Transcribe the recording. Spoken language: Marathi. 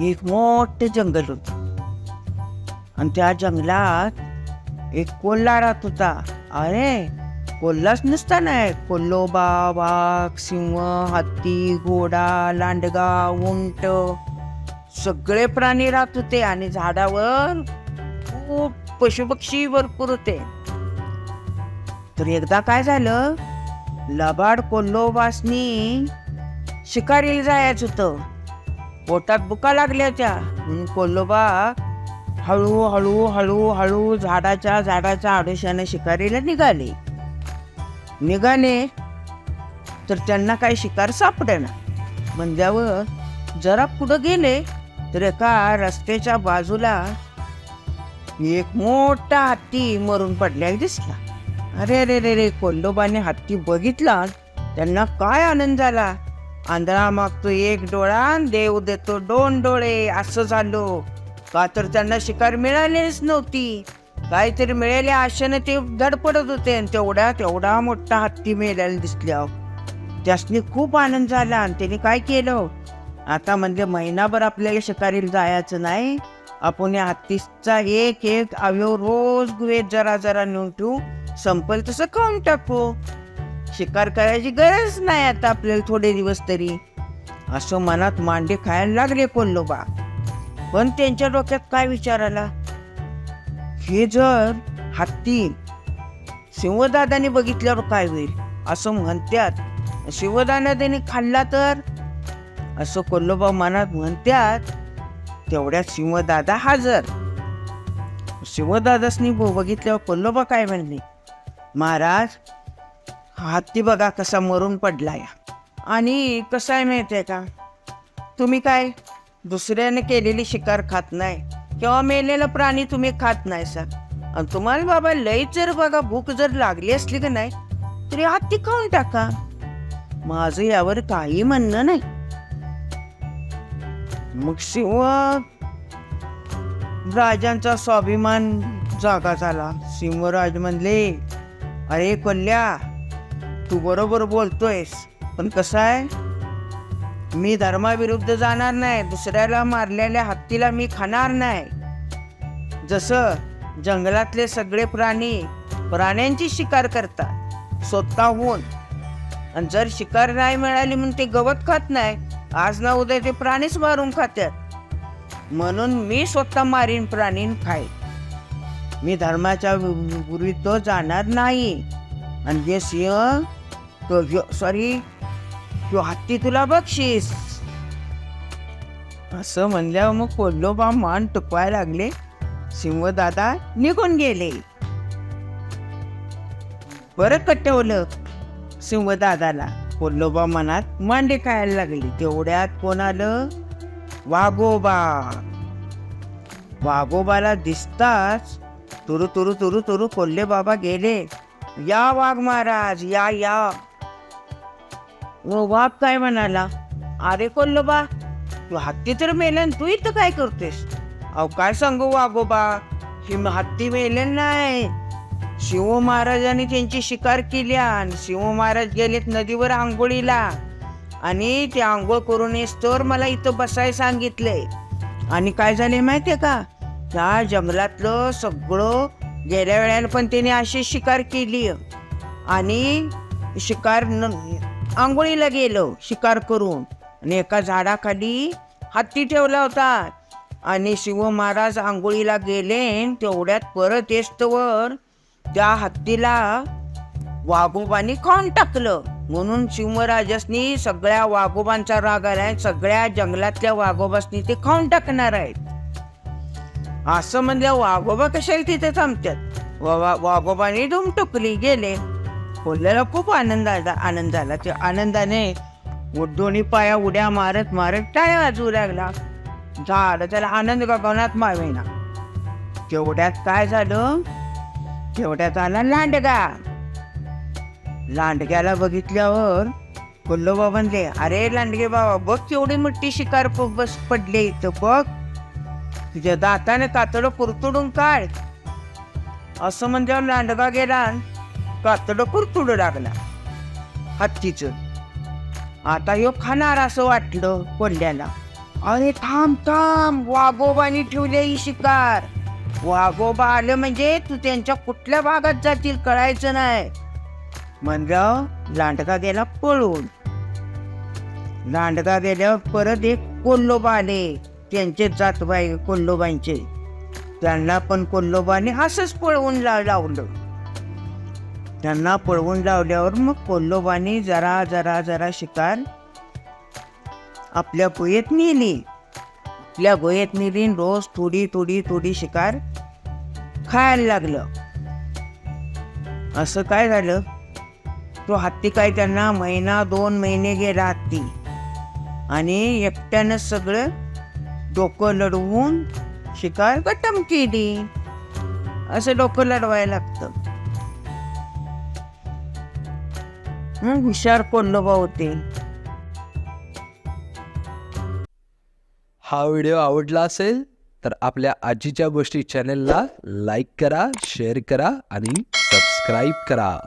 एक मोठं जंगल होत. आणि त्या जंगलात एक कोल्हा राहत होता. अरे कोल्हाच नसता नाही कोल्होबा वाघ सिंह हत्ती घोडा लांडगा उंट. सगळे प्राणी राहत होते आणि झाडावर खूप पशुपक्षी भरपूर होते. तर एकदा काय झालं? लबाड कोल्होबासनी शिकारीला जायचं होतं. पोटात बुका लागल्या त्या म्हणून कोल्लोबा हळू हळू हळू हळू झाडाच्या झाडाच्या आडोशाने शिकारीला निघाले. निघाले तर त्यांना काही शिकार सापडेना. म्हणल्यावर जरा पुढं गेले तर एका रस्त्याच्या बाजूला एक मोठा हत्ती मरून पडल्या दिसला. अरे अरे रे रे कोल्लोबाने हत्ती बघितला त्यांना काय आनंद झाला? आंधळा मागतो एक डोळा आणि देव देतो दोन डोळे असं झालो. का तर त्यांना शिकार मिळालीच नव्हती. काहीतरी मिळाल्या आशेने ते धडपडत होते आणि तेवढा तेवढा मोठा हत्ती मिळायला दिसल्या त्यासनी खूप आनंद झाला आणि त्याने काय केलं? आता म्हणजे महिनाभर आपल्याला शिकारीला जायचं नाही. आपण या हत्तीचा एक एक अवयव रोज गुहेत जरा जरा नेऊन ठेवू. संपल तसं खाऊन टाकू. शिकार करायची गरज नाही आता आपल्याला थोडे दिवस तरी. असं मनात मांडे खायला लागले कोल्लोबा. पण त्यांच्या डोक्यात काय विचार आला? हे जर हत्ती शिवदादाने बघितल्यावर काय होईल? असं म्हणतात शिवदाना खाल्ला तर? असं कोल्लोबा मनात म्हणतात तेवढ्यात शिवदादा हजर. शिवदादासनी बघितल्यावर कोल्लोबा काय म्हणले? महाराज हत्ती बघा कसा मरून पडलाय. आणि कसं आहे माहिती आहे का? तुम्ही काय दुसऱ्याने केलेली शिकार खात नाही किंवा मेलेला प्राणी तुम्ही खात नाही सर. आणि तुम्हाला बाबा लई जर बघा भूक जर लागली असली का नाही तरी हत्ती खाऊन टाका. माझं यावर काही म्हणणं नाही. मग शिव राजांचा स्वाभिमान जागा झाला. सिंहराज म्हणले अरे कोल्ह्या तू बरोबर बोलतोयस पण कसं आहे? मी धर्माविरुद्ध जाणार नाही दुसऱ्याला मारलेल्या हत्तीला मी खाणार नाही. जसं जंगलातले सगळे प्राणी प्राण्यांची शिकार करतात स्वतःहून. आणि जर शिकार नाही मिळाली म्हणून ते गवत खात नाही आज ना उद्या ते प्राणीच मारून खात्यात. म्हणून मी स्वतः मारीन प्राणीन खाय मी धर्माच्या विरुद्ध जाणार नाही. आणि जे सिंह तो सॉरी तो हत्ती तुला बक्षीस. असं म्हणल्यावर मग कोल्लोबा मान टुकवायला लागले. सिंहदादा निघून गेले. बरं कटवलं सिंहदादाला. कोल्लोबा मनात मांडे खायला लागली. तेवढ्यात कोण आलं? वाघोबा. वाघोबाला दिसताच तुरु तुरु तुरु तुरु कोल्हे बाबा गेले. या वाघ महाराज या या. व बाप काय म्हणाला? अरे कोल्लोबा तू हत्ती तर मेलन तू इथं काय करतेस? अहो काय सांगू हो वाघोबा ही हत्ती मेलन नाही शिव महाराजांनी त्यांची शिकार केली आणि शिव महाराज गेलेत नदीवर आंघोळीला. आणि ते आंघोळ करून तर मला इथं बसाय सांगितलंय आणि काय झाले माहितीये का? त्या जंगलातलं सगळं गेल्या वेळेला पण त्याने अशी शिकार केली. आणि शिकार न आंघोळीला गेलो शिकार करून. आणि एका झाडाखाली हत्ती ठेवला होता. आणि शिव महाराज आंघोळीला गेले तेवढ्यात परत येस्तवर त्या हत्तीला वाघोबांनी खाऊन टाकलं. म्हणून शिवराजसनी सगळ्या वाघोबांचा राग आलाय सगळ्या जंगलातल्या वाघोबासनी ते खाऊन टाकणार आहेत. असं म्हणलं वाघोबा कशाला तिथे थांबतात? वा वाघोबाने धूम टुकली गेले. कोल्ह्याला खूप आनंद आला आनंद झाला त्या आनंदाने दोन्ही पाया उड्या मारत मारत टाळ्या वाजवू लागला. झालं त्याला आनंद गगनात मावेना. तेवढ्यात काय झालं? तेवढ्यात आला लांडगा. लांडग्याला बघितल्यावर कोल्होबा म्हणले अरे लांडगे बाबा बघ केवढी मोठी शिकार बस पडले इथं बघ. तुझ्या दाताने कातडं पुरतुडून काढ. असं म्हणजे लांडगा गेला कातडं तुडू लागला हत्तीच. आता यो खाणार असं वाटलं कोल्ह्याला अरे थांब थांब वाघोबानी ठेवले ही शिकार. वाघोबा आलं म्हणजे तू त्यांच्या कुठल्या भागात जातील कळायचं नाही. म्हणलं लांडगा गेला पळून. लांडगा गेल्यावर परत एक कोल्लोबा आले त्यांचे जातबाई कोल्लोबांचे. त्यांना पण कोल्लोबाने असंच पळवून लावलं. त्यांना पळवून लावल्यावर मग कोल्लोबाने जरा जरा जरा शिकार आपल्या गोयेत नेली. आपल्या गोयेत नेली रोज थोडी थोडी थोडी शिकार खायला लागलं. असं काय झालं? तो हत्ती काय त्यांना महिना दोन महिने गेला हत्ती. आणि एकट्यानं सगळं डोकं लढवून शिकार गटम केली. असं डोकं लढवायला लागतं. हुशार कोल्लोबा होते हा व्हिडिओ आवडला असेल तर आपल्या आजीच्या गोष्टी चॅनेलला लाईक करा शेअर करा आणि सबस्क्राईब करा.